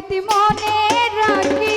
স্মৃতি মনে রাখিও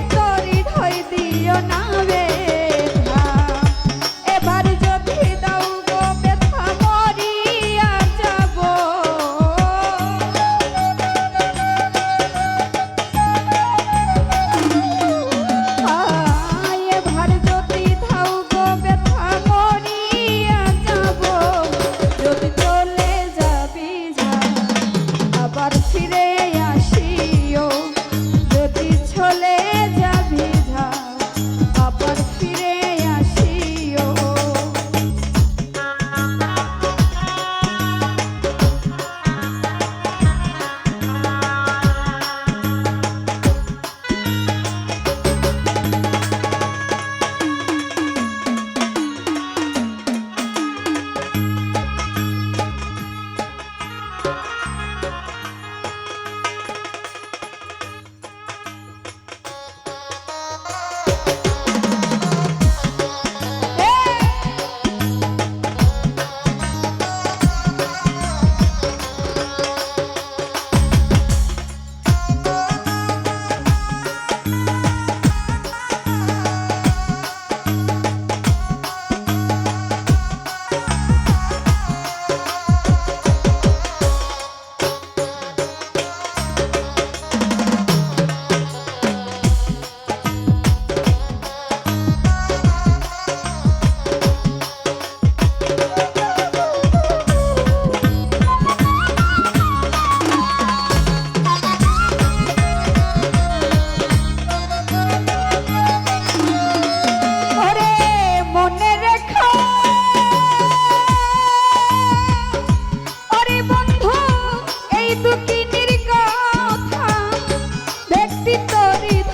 get go.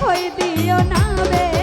ভয় দিও না বে